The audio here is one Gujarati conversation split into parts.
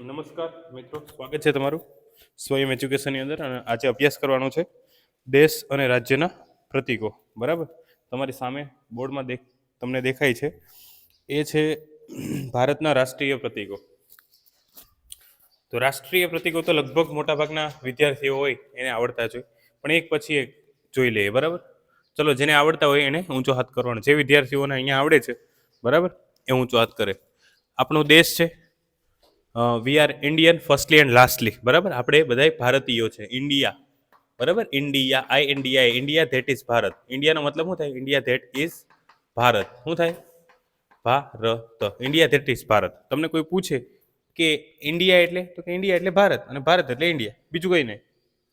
નમસ્કાર મિત્રો. સ્વાગત છે તમારું સ્વયં એજ્યુકેશનની અંદર અને આજે અભ્યાસ કરવાનો છે દેશ અને રાજ્યના પ્રતીકો. બરાબર? તમારી સામે બોર્ડમાં દેખ, તમને દેખાય છે. એ છે ભારતના રાષ્ટ્રીય પ્રતીકો. તો રાષ્ટ્રીય પ્રતીકો તો લગભગ મોટાભાગના વિદ્યાર્થીઓ હોય એને આવડતા જ હોય. પણ એક પછી એક જોઈ લઈએ, બરાબર? ચલો, જેને આવડતા હોય એને ઊંચો હાથ કરવાનો. જે વિદ્યાર્થીઓને અહીંયા આવડે છે, બરાબર? એ ઊંચો હાથ કરે. આપણો દેશ છે we are Indian firstly and lastly બરાબર? આપણે બધા ભારતીયો છે. ઇન્ડિયા બરાબર? India I India India that is Bharat. ઇન્ડિયાનો મતલબ શું થાય? India that is Bharat. શું થાય? Bharat. India that is Bharat. તમને કોઈ પૂછે કે ઇન્ડિયા એટલે? તો કે ઇન્ડિયા એટલે ભારત અને ભારત એટલે ઇન્ડિયા બીજું કંઈ નહીં.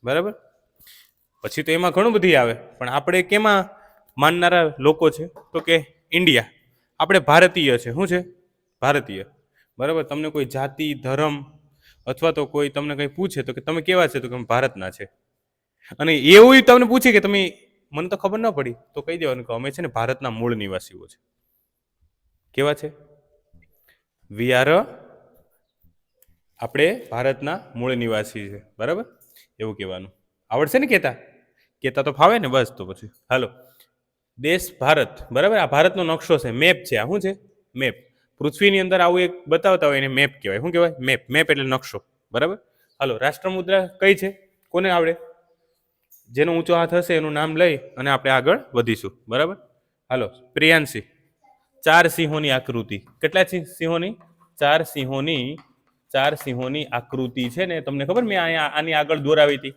બરાબર? પછી તો એમાં ઘણું બધી આવે. પણ આપણે કેમાં માનનારા લોકો છે? તો કે ઇન્ડિયા આપણે ભારતીય છે. શું છે? ભારતીય. બરાબર? તમને કોઈ જાતિ, ધર્મ અથવા તો કોઈ તમને કંઈ પૂછે તો કે તમે કેવા છે? તો કે ભારતના છે. અને એવું તમને પૂછે કે તમે, મને તો ખબર ન પડી, તો કહી દેવાનું કે અમે છે ને ભારતના મૂળ નિવાસીઓ છે. કેવા છે? વી આર આપણે ભારતના મૂળ નિવાસી છે. બરાબર? એવું કહેવાનું. આવડશે ને કહેતા? કહેતા તો ફાવે ને બસ તો પછી. હાલો. દેશ, ભારત. બરાબર? આ ભારતનો નકશો છે. મેપ છે. આ શું છે? મેપ પૃથ્વીની અંદર આવું એક બતાવતા હોય એને મેપ કહેવાય. શું કહેવાય? મેપ મેપ એટલે નકશો. બરાબર? હાલો, રાષ્ટ્રમુદ્રા કઈ છે? કોને આવડે? જેનો ઊંચો હાથ હશે એનું નામ લઈ અને આપણે આગળ વધીશું. બરાબર? હાલો, પ્રિયાંશી. ચાર સિંહોની આકૃતિ. કેટલા સિંહ- સિંહોની? ચાર સિંહોની ચાર સિંહોની આકૃતિ છે ને, તમને ખબર? મેં અહીંયા આની આગળ દોરાવી હતી.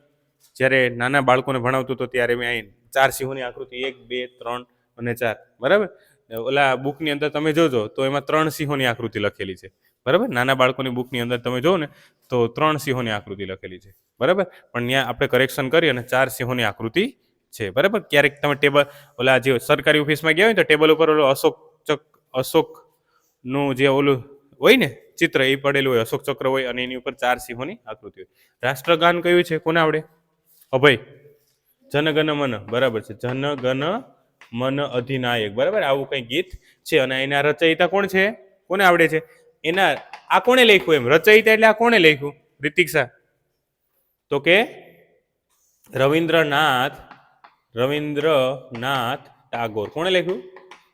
જ્યારે નાના બાળકોને ભણાવતો હતો ત્યારે મેં અહીં ચાર સિંહોની આકૃતિ. એક, બે, ત્રણ અને ચાર. બરાબર? ઓલા બુકની અંદર તમે જોજો, તો એમાં ત્રણ સિંહોની આકૃતિ લખેલી છે. બરાબર? નાના બાળકોની બુકની અંદર તમે જોવો ને, તો ત્રણ સિંહોની આકૃતિ લખેલી છે. બરાબર? પણ ત્યાં આપણે કરેક્શન કરી અને ચાર સિંહોની આકૃતિ છે. બરાબર? ક્યારેક તમે ટેબલ, ઓલા જે સરકારી ઓફિસમાં ગયા હોય તો ટેબલ ઉપર ઓલો અશોક ચક, અશોકનું જે ઓલું હોય ને, ચિત્ર, એ પડેલું હોય, અશોક ચક્ર હોય, અને એની ઉપર ચાર સિંહોની આકૃતિ હોય. રાષ્ટ્રગાન કયું છે? કોને આવડે? અભય. જનગણ મન. બરાબર છે. જનગણ મન અધિનાયક. બરાબર? આવું કંઈ ગીત છે અને એના રચયિતા કોણ છે? કોને આવડે છે? એના, આ કોણે લખ્યું એમ? રચયિતા એટલે આ કોણે લખ્યું? રિતિક શાહ તો કે રવિન્દ્રનાથ રવિન્દ્રનાથ ટાગોર. કોણે લખ્યું?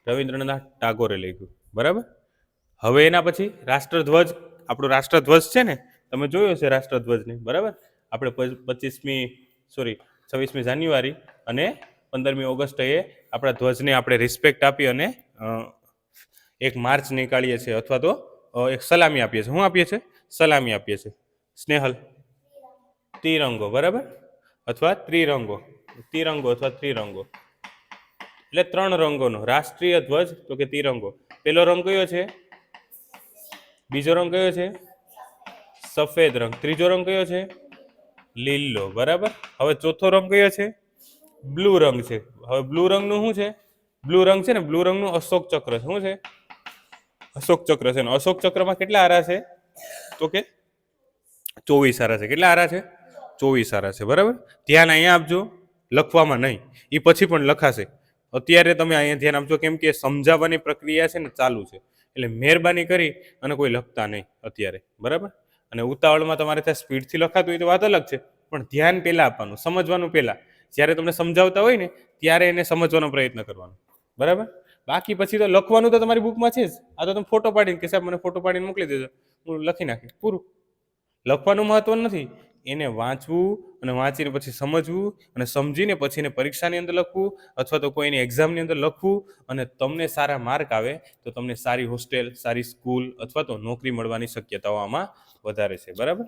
રવિન્દ્રનાથ ટાગોરે લખ્યું. બરાબર? હવે એના પછી રાષ્ટ્રધ્વજ, આપણો રાષ્ટ્રધ્વજ છે ને? તમે જોયો છે રાષ્ટ્રધ્વજને. બરાબર? આપણે પચીસમી, સોરી, છવ્વીસમી જાન્યુઆરી અને પંદરમી ઓગસ્ટે આપણા ધ્વજને આપણે રિસ્પેક્ટ આપી અને એક માર્ચ નીકાળીએ છીએ અથવા તો એક સલામી આપીએ છીએ. શું આપીએ છીએ? સલામી આપીએ છીએ. સ્નેહલ? ત્રિરંગો, બરાબર? અથવા ત્રિરંગો. ત્રિરંગો અથવા ત્રિરંગો. એટલે ત્રણ રંગોનો. રાષ્ટ્રીય ધ્વજ તો કે ત્રિરંગો. પેલો રંગ કયો છે? બીજો રંગ કયો છે? સફેદ રંગ. ત્રીજો રંગ કયો છે? લીલો. બરાબર? હવે ચોથો રંગ કયો છે? બ્લુ રંગ છે. હવે બ્લુ રંગનું શું છે? બ્લુ રંગ છે ને, બ્લુ રંગનું અશોક ચક્ર શું છે? અશોક ચક્ર છે. અશોક ચક્રમાં કેટલા આરા છે? તો કે ચોવીસ આરા છે. કેટલા આરા છે? ચોવીસ આરા છે. બરાબર? ધ્યાન અહીંયા આપજો. લખવામાં નહીં. એ પછી પણ લખાશે. અત્યારે તમે અહીંયા ધ્યાન આપજો કેમ કે સમજાવવાની પ્રક્રિયા છે ને ચાલુ છે. એટલે મહેરબાની કરી અને કોઈ લખતા નહીં અત્યારે. બરાબર? અને ઉતાવળમાં તમારે ત્યાં સ્પીડથી લખાતું હોય તો વાત અલગ છે. પણ ધ્યાન પહેલાં આપવાનું, સમજવાનું પહેલાં જ્યારે તમને સમજાવતા હોય ને, ત્યારે એને સમજવાનો પ્રયત્ન કરવાનો. બરાબર? બાકી પછી તો લખવાનું તો તમારી બુકમાં છે જ. આ તો તમે ફોટો પાડીને કે સાહેબ મને ફોટો પાડીને મોકલી દેજો. હું લખી નાખીશ, પૂરું. લખવાનું મહત્વ નથી. એને વાંચવું અને વાંચીને પછી સમજવું અને સમજીને પછી એને પરીક્ષાની અંદર લખવું અથવા તો કોઈની એક્ઝામની અંદર લખવું અને તમને સારા માર્ક આવે તો તમને સારી હોસ્ટેલ સારી સ્કૂલ અથવા તો નોકરી મળવાની શક્યતાઓ આમાં વધારે છે. બરાબર?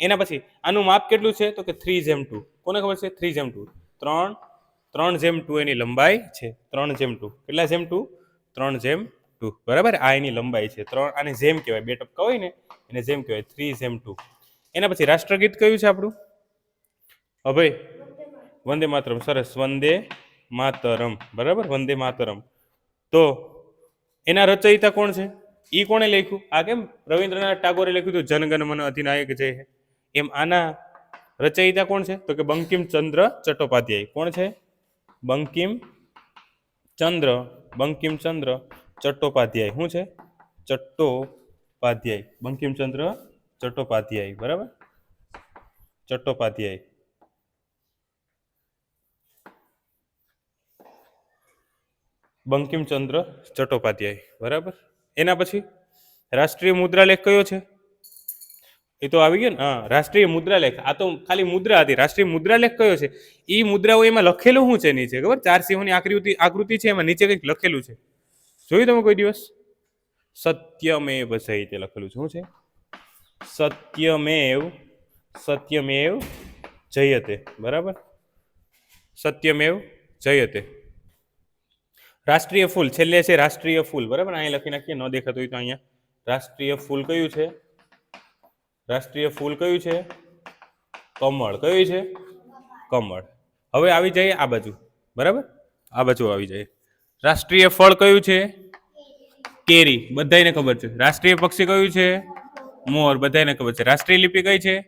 એના પછી, આનું માપ કેટલું છે? તો કે થ્રી જેમ ટુ કોને ખબર છે? થ્રી જેમ ટુ ત્રણ ત્રણ જેમ ટુ એની લંબાઈ છે. ત્રણ જેમ ટુ કેટલા જેમ ટુ ત્રણ જેમ ટુ બરાબર? આ એની લંબાઈ છે. ત્રણ, આને જેમ કહેવાય. બે ટપકા હોય ને, એને જેમ કહેવાય. થ્રી જેમ ટુ એના પછી રાષ્ટ્રગીત કયું છે આપણું? અભય. વંદે માતરમ. સરસ. વંદે માતરમ. બરાબર? વંદે માતરમ. તો, એના રચયિતા કોણ છે? ઈ કોણે લખ્યું? આ કેમ? રવિન્દ્રનાથ ટાગોરે લખ્યું હતું જનગણમન અધિનાયક જય હે. એમ આના રચયિતા કોણ છે? તો કે બંકિમ ચંદ્ર ચટ્ટોપાધ્યાય. કોણ છે? બંકિમ ચંદ્ર બંકિમ ચંદ્ર ચટ્ટોપાધ્યાય. શું છે? ચટ્ટોપાધ્યાય. બંકિમચંદ્ર ચટ્ટોપાધ્યાય. બરાબર? ચટ્ટોપાધ્યાય. બંકિમચંદ્ર ચટ્ટોપાધ્યાય. બરાબર? એના પછી રાષ્ટ્રીય મુદ્રાલેખ કયો છે? એ તો આવી ગયો ને? હા, રાષ્ટ્રીય મુદ્રાલેખ. આ તો ખાલી મુદ્રા હતી. રાષ્ટ્રીય મુદ્રાલેખ કયો છે? એ મુદ્રાઓ એમાં લખેલું શું છે નીચે? ખબર? ચાર સિંહોની આકૃતિ આકૃતિ છે એમાં નીચે કંઈક લખેલું છે. જોયું તમે કોઈ દિવસ? સત્યમેવ સહિત લખેલું છે. શું છે? સત્યમેવ સત્યમેવ જયતે. બરાબર? સત્યમેવ જયતે. રાષ્ટ્રીય ફૂલ. છેલ્લે છે રાષ્ટ્રીય ફૂલ. બરાબર? અહીંયા લખી નાખીએ. ન દેખાતું હોય તો અહીંયા. રાષ્ટ્રીય ફૂલ કયું છે? રાષ્ટ્રીય ફૂલ કયું છે? કમળ. કયું છે? કમળ. હવે આવી જાય આ બાજુ. બરાબર? આ બાજુ આવી જાય રાષ્ટ્રીય ફળ કયું છે? કેરી. બધાને ખબર છે. રાષ્ટ્રીય પક્ષી કયું છે? મોર. બધાને ખબર છે. રાષ્ટ્રીય લિપિ કઈ છે?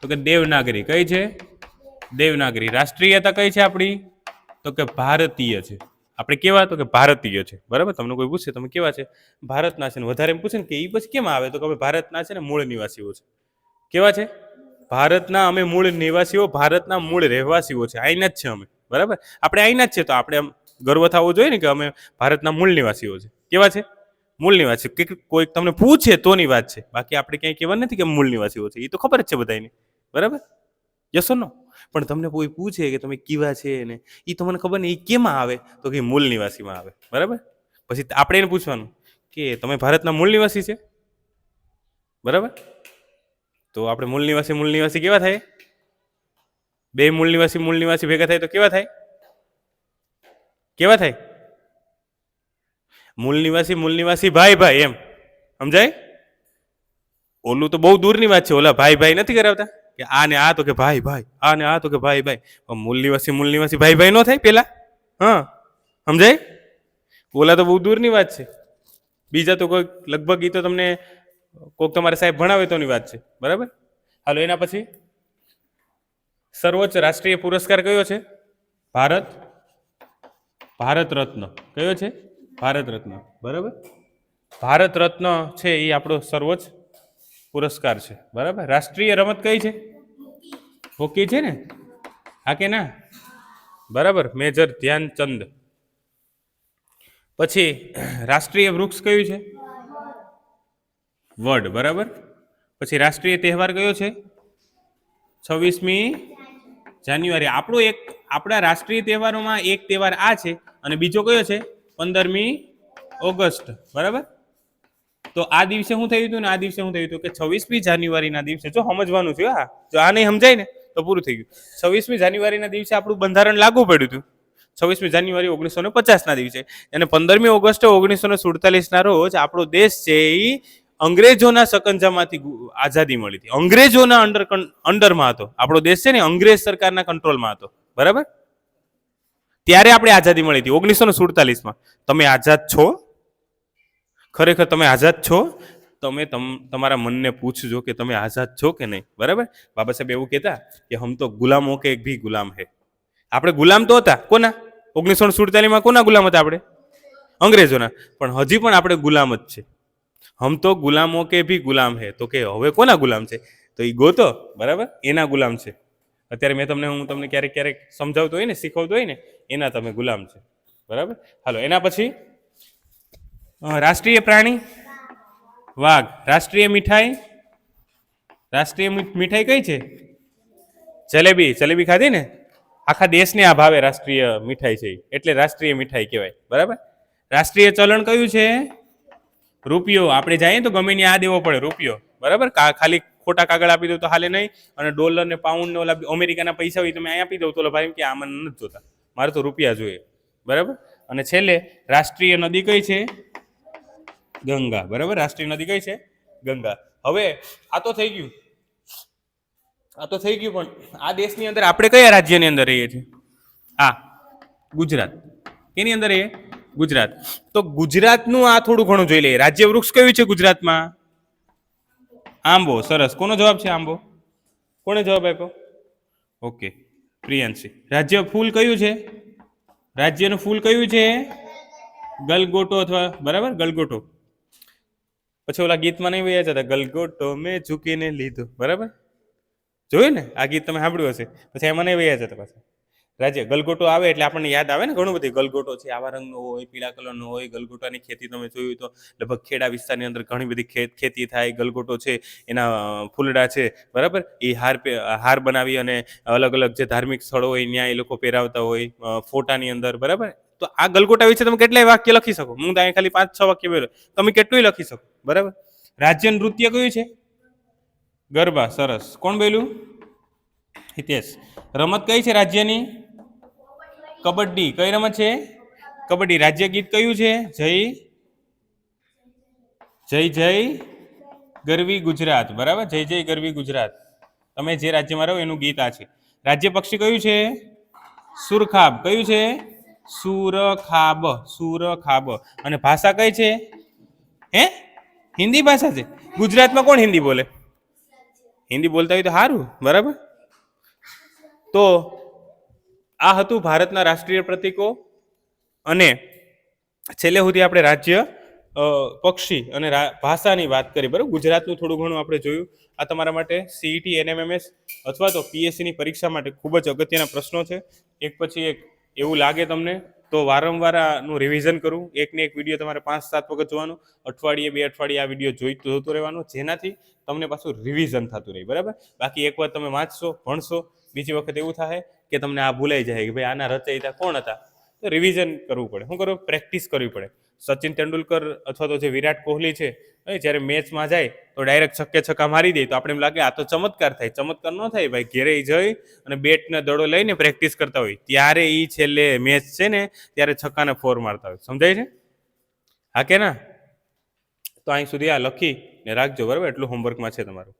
તો કે દેવનાગરી. કઈ છે? દેવનાગરી. રાષ્ટ્રીયતા કઈ છે આપણી? તો કે ભારતીય છે. આપણે કેવા તો કે ભારતીય છે, બરાબર? તમને કોઈ પૂછે, તમે કેવા છે? ભારતના છે ને, વધારે એમ પૂછે ને કે એ પછી કેમ આવે? તો કે અમે ભારતના છે ને મૂળ નિવાસીઓ છે. કેવા છે? ભારતના અમે મૂળ નિવાસીઓ, ભારતના મૂળ રહેવાસીઓ છે અહીંના જ છે અમે, બરાબર? આપણે અહીંના જ છે, તો આપણે આમ ગર્વ થવો જોઈએ ને કે અમે ભારતના મૂળ નિવાસીઓ છે. કેવા છે? મૂળ નિવાસી કે કોઈક તમને પૂછે તોની વાત છે. બાકી આપણે ક્યાંય કહેવા નથી કે મૂળ નિવાસીઓ છે. એ તો ખબર જ છે બધાને બરાબર? યસો નો પણ તમને કોઈ પૂછે કે તમે કેવા છે ને એ તમને ખબર ને એ કેમાં આવે? તો કે મૂળ નિવાસીમાં આવે. બરાબર? પછી આપણે એને પૂછવાનું કે તમે ભારતના મૂળ નિવાસી છે? બરાબર? તો આપણે મૂળ નિવાસી મૂળ નિવાસી કેવા થાય? બે મૂળ નિવાસી મૂળ નિવાસી ભેગા થાય તો કેવા થાય? કેવા થાય? મૂળ નિવાસી મૂળ નિવાસી, ભાઈ ભાઈ, એમ. સમજાય? ઓલું તો બહુ દૂરની વાત છે. ઓલા ભાઈ ભાઈ નથી કરાવતા? કે આ ને આ તો કે ભાઈ ભાઈ આ ને આ તો કે ભાઈ ભાઈ. મૂળ નિવાસી મૂળ નિવાસી ભાઈ ભાઈ નો થાય પેલા? હા, સમજાય? ઓલા તો બહુ દૂરની વાત છે. બીજા તો કોઈક લગભગ એ તો તમને કોઈક તમારે સાહેબ ભણાવે તોની વાત છે. બરાબર? હાલો, એના પછી? સર્વોચ્ચ રાષ્ટ્રીય પુરસ્કાર કયો છે? ભારત? ભારત રત્ન. કયો છે? ભારત રત્ન. બરાબર? ભારત રત્ન છે એ આપણો સર્વોચ્ચ પુરસ્કાર છે. બરાબર? રાષ્ટ્રીય રમત કઈ છે? હોકી છે ને? હા કે ના? બરાબર, મેજર ધ્યાનચંદ. પછી રાષ્ટ્રીય વૃક્ષ કયું છે? વડ, બરાબર? પછી રાષ્ટ્રીય તહેવાર કયો છે? છવ્વીસમી જાન્યુઆરી. આપણો એક, આપણા રાષ્ટ્રીય તહેવારોમાં એક તહેવાર આ છે અને બીજો કયો છે? પંદરમી ઓગસ્ટ, બરાબર? તો આ દિવસે શું થયું હતું ને? આ દિવસે શું થયું હતું કે છવ્વીસમી જાન્યુઆરીના દિવસે, જો સમજવાનું છે હા. જો આ નહીં સમજાય ને તો પૂરું થઈ ગયું. છવ્વીસમી જાન્યુઆરીના દિવસે આપણું બંધારણ લાગુ પડ્યું હતું. છવ્વીસમી જાન્યુઆરી ઓગણીસો ને પચાસના દિવસે. અને પંદરમી ઓગસ્ટ ઓગણીસો ને સુડતાલીસના રોજ આપણો દેશ છે એ અંગ્રેજોના સકંજામાંથી આઝાદી મળી હતી. અંગ્રેજોના અંડર અંડરમાં હતો. આપણો દેશ છે ને અંગ્રેજ સરકારના કંટ્રોલમાં હતો. બરાબર? ત્યારે આપણે આઝાદી મળી હતી. ઓગણીસો ને સુડતાલીસમાં. તમે આઝાદ છો? ખરેખર તમે આઝાદ છો? તમે તમ, તમારા મનને પૂછજો કે તમે આઝાદ છો કે નહીં. બરાબર? બાબા સાહેબ એવું કહેતા કે હમ તો ગુલામો કે એક ભી ગુલામ હે. આપણે ગુલામ તો હતા. કોના? ઓગણીસો સુડતાલીસમાં કોના ગુલામ હતા આપણે? અંગ્રેજોના. પણ હજી પણ આપણે ગુલામ જ છે. હમ તો ગુલામો કે ભી ગુલામ હે. તો કે હવે કોના ગુલામ છે? તો એ ગોતો. બરાબર? એના ગુલામ છે. અત્યારે મેં તમને, હું તમને ક્યારેક ક્યારેક સમજાવતો હોય ને, શીખવતો હોય ને, એના તમે ગુલામ છે. બરાબર? હાલો, એના પછી રાષ્ટ્રીય પ્રાણી વાઘ. રાષ્ટ્રીય મીઠાઈ? રાષ્ટ્રીય મીઠાઈ કઈ છે? જલેબી. જલેબી ખાધી ને? આખા દેશને આ ભાવે રાષ્ટ્રીય મીઠાઈ છે એટલે રાષ્ટ્રીય મીઠાઈ કહેવાય. બરાબર? રાષ્ટ્રીય ચલણ કયું છે? રૂપિયો. આપણે જઈએ તો ગમે આ દેવો પડે, રૂપિયો. બરાબર? ખાલી ખોટા કાગળ આપી દો તો હાલે નહીં. અને ડોલર ને પાઉન્ડ ને ઓલા અમેરિકાના પૈસા હોય તમે અહીંયા આપી દઉં તો ભાઈ કે આમાં નથી જોતા. મારે તો રૂપિયા જોઈએ. બરાબર? અને છેલ્લે રાષ્ટ્રીય નદી કઈ છે? ગંગા. બરાબર? રાષ્ટ્રીય નદી કઈ છે? ગંગા. હવે આ તો થઈ ગયું. આ તો થઈ ગયું પણ આ દેશની અંદર આપણે કયા રાજ્યની અંદર રહીએ છીએ? આ ગુજરાત. કેની અંદર રહીએ? ગુજરાત. તો ગુજરાતનું આ થોડું ઘણું જોઈ લઈએ. રાજ્ય વૃક્ષ કયું છે ગુજરાતમાં? આંબો. સરસ. કોનો જવાબ છે આંબો? કોણે જવાબ આપ્યો? ઓકે. પ્રિયાંશી. રાજ્ય ફૂલ કયું છે? રાજ્યનું ફૂલ કયું છે? ગલગોટો અથવા બરાબર? ગલગોટો. પછી ઓલા ગીતમાં નહીં વૈયા જતા, ગલગોટો મેં ઝૂકીને લીધું. બરાબર? જોયું ને? આ ગીત તમે સાંભળ્યું હશે. પછી એમાં નહીં વૈયા જતા પાછા. રાજ્ય ગલગોટો આવે એટલે આપણને યાદ આવે ને ઘણું બધું? ગલગોટો છે, આવા રંગનો હોય, પીળા કલરનો હોય, ગલગોટાની ખેતી તમે જોયું તો લગભગ ખેડા વિસ્તારની અંદર ઘણી બધી ખેત ખેતી થાય, ગલગોટો છે, એના ફૂલડા છે. બરાબર? એ હાર હાર બનાવી અને અલગ અલગ જે ધાર્મિક સ્થળો હોય ત્યાં એ લોકો પહેરાવતા હોય ફોટાની અંદર. બરાબર? તો આ ગલગોટા વિશે તમે કેટલાય વાક્ય લખી શકો? હું તો ખાલી પાંચ, છ વાક્ય બોલ્યો. તમે કેટલું લખી શકો? બરાબર? રાજ્ય નૃત્ય કયું છે? ગરબા, સરસ. કોણ બોલ્યું? હિતેશ. રમત કઈ છે રાજ્યની? કબડ્ડી. કઈ રમત છે? કબડ્ડી. રાજ્ય ગીત કયું છે? જય જય જય, ગરવી ગુજરાત. બરાબર? જય જય, ગરવી ગુજરાત. તમે જે રાજ્યમાં રહો એનું ગીત આ છે. રાજ્ય પક્ષી કયું છે? સુરખાબ. કયું છે? સુરખાબ સુરખાબ. અને ભાષા કઈ છે? હે? હિન્દી ભાષા છે? ગુજરાતમાં કોણ હિન્દી બોલે? હિન્દી બોલતા હોય તો સારું બરાબર? તો આ હતું ભારતના રાષ્ટ્રીય પ્રતીકો અને છેલ્લે સુધી આપણે રાજ્ય પક્ષી અને ભાષાની વાત કરી, બરાબર? ગુજરાતનું થોડું ઘણું આપણે જોયું. આ તમારા માટે સીઈટી એનએમએમએસ અથવા તો પીએસસીની પરીક્ષા માટે ખૂબ જ અગત્યના પ્રશ્નો છે. એક પછી એક એવું લાગે તમને? તો વારંવાર આનું રિવિઝન કરવું એકને એક વીડિયો તમારે પાંચ, સાત વખત જોવાનું. અઠવાડિયે, બે અઠવાડિયે આ વીડિયો જોઈ જોતો રહેવાનો. જેનાથી તમને પાછું રિવિઝન થતું રહે, બરાબર? બાકી એકવાર તમે વાંચશો, ભણશો, બીજી વખત એવું થાય કે તમને આ ભૂલાઈ જાય કે ભાઈ આના રચયિતા કોણ હતા? તો રિવિઝન કરવું પડે. શું કરો? પ્રેક્ટિસ કરવી પડે. સચિન તેંડુલકર અથવા તો જે વિરાટ કોહલી છે, એ જ્યારે મેચમાં જાય તો ડાયરેક્ટ છક્કે છક્કા મારી દે તો આપણે એમ લાગે આ તો ચમત્કાર થાય. ચમત્કાર ન થાય ભાઈ, ઘેરે જઈ અને બેટને દડો લઈને પ્રેક્ટિસ કરતા હોય. ત્યારે એ છેલ્લે મેચ છે ને, ત્યારે છક્કાને ફોર મારતા હોય. સમજાય છે? હા કે ના? તો અહીં સુધી આ લખી ને રાખજો બરાબર, એટલું હોમવર્કમાં છે તમારું.